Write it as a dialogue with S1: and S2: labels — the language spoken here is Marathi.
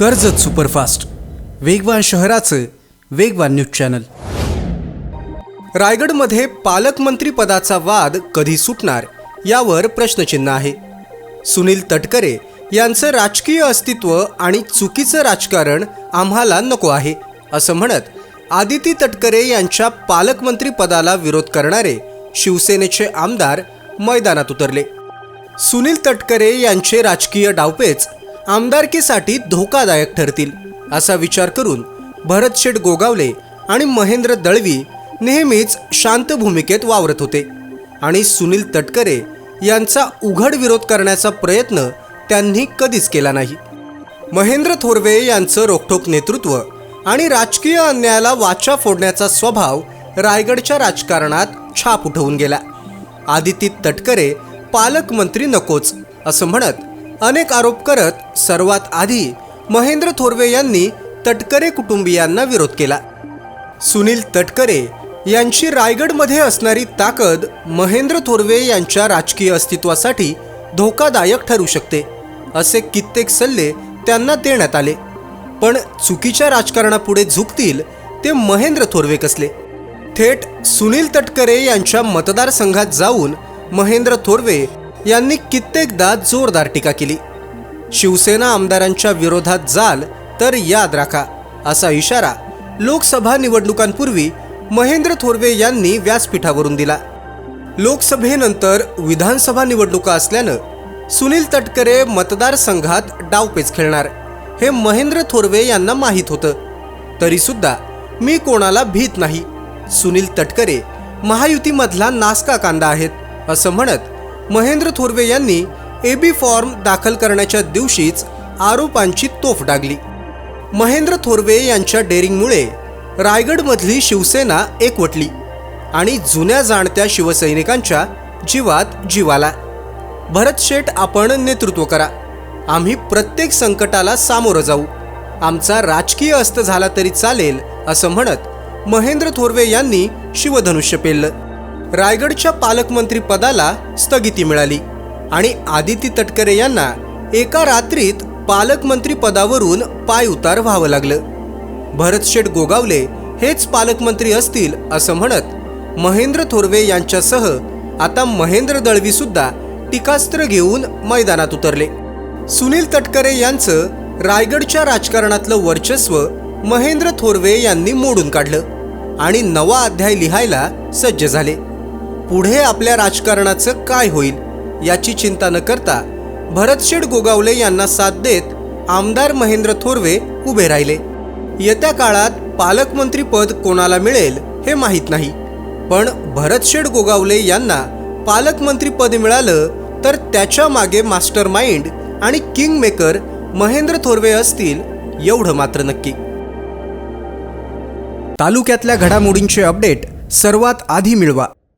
S1: कर्जत सुपरफास्ट. वेगवान शहराचं वेगवान न्यूज चॅनल. रायगडमध्ये पालकमंत्री पदाचा वाद कधी सुटणार यावर प्रश्नचिन्ह आहे. सुनील तटकरे यांचं राजकीय अस्तित्व आणि चुकीचं राजकारण आम्हाला नको आहे असं म्हणत आदिती तटकरे यांच्या पालकमंत्री पदाला विरोध करणारे शिवसेनेचे आमदार मैदानात उतरले. सुनील तटकरे यांचे राजकीय डावपेच आमदारकीसाठी धोकादायक ठरतील असा विचार करून भरतशेठ गोगावले आणि महेंद्र दळवी नेहमीच शांत भूमिकेत वावरत होते. आणि सुनील तटकरे यांचा उघड विरोध करण्याचा प्रयत्न त्यांनी कधीच केला नाही. महेंद्र थोरवे यांचं रोखठोक नेतृत्व आणि राजकीय अन्यायाला वाचा फोडण्याचा स्वभाव रायगडच्या राजकारणात छाप उठवून गेला. आदिती तटकरे पालकमंत्री नकोच असं म्हणत अनेक आरोप करत सर्वात आधी महेंद्र थोरवे यांनी तटकरे कुटुंबियांना विरोध केला. सुनील तटकरे यांची रायगडमध्ये असणारी ताकद महेंद्र थोरवे यांच्या राजकीय अस्तित्वासाठी धोकादायक ठरू शकते असे कित्येक सल्ले त्यांना देण्यात आले. पण चुकीच्या राजकारणापुढे झुकतील ते महेंद्र थोरवे कसले? थेट सुनील तटकरे यांच्या मतदारसंघात जाऊन महेंद्र थोरवे यांनी कित्येकदा जोरदार टीका केली. शिवसेना आमदारांच्या विरोधात जाल तर याद राखा असा इशारा लोकसभा निवडणुकांपूर्वी महेंद्र थोरवे यांनी व्यासपीठावरून दिला. लोकसभेनंतर विधानसभा निवडणुका असल्यानं सुनील तटकरे मतदारसंघात डावपेच खेळणार हे महेंद्र थोरवे यांना माहीत होतं. तरीसुद्धा मी कोणाला भीत नाही. सुनील तटकरे महायुतीमधला नासका कांदा आहेत असं म्हणत महेंद्र थोरवे यांनी एबी फॉर्म दाखल करण्याच्या दिवशीच आरोपांची तोफ डागली. महेंद्र थोरवे यांच्या डेअरिंगमुळे रायगडमधली शिवसेना एकवटली आणि जुन्या जाणत्या शिवसैनिकांच्या जीवात जीवाला. भरत शेठ आपण नेतृत्व करा. आम्ही प्रत्येक संकटाला सामोरं जाऊ. आमचा राजकीय अस्त झाला तरी चालेल असं म्हणत महेंद्र थोरवे यांनी शिवधनुष्य पेललं. रायगडच्या पालकमंत्री पदाला स्थगिती मिळाली. आणि आदिती तटकरे यांना एका रात्रीत पालकमंत्री पदावरून पाय उतार व्हावं लागलं. भरतशेठ गोगावले हेच पालकमंत्री असतील असं म्हणत महेंद्र थोरवे यांच्यासह आता महेंद्र दळवी सुद्धा टीकास्त्र घेऊन मैदानात उतरले. सुनील तटकरे यांचं रायगडच्या राजकारणातलं वर्चस्व महेंद्र थोरवे यांनी मोडून काढलं आणि नवा अध्याय लिहायला सज्ज झाले. पुढे आपल्या राजकारणाचं काय होईल याची चिंता न करता भरतशेठ गोगावले यांना साथ देत आमदार महेंद्र थोरवे उभे राहिले. येत्या काळात पालकमंत्री पद कोणाला मिळेल हे माहीत नाही. पण भरतशेठ गोगावले यांना पालकमंत्री पद मिळालं तर त्याच्यामागे मास्टर माइंड आणि किंग मेकर महेंद्र थोरवे असतील एवढं मात्र नक्की. तालुक्यातल्या घडामोडींचे अपडेट सर्वात आधी मिळवा.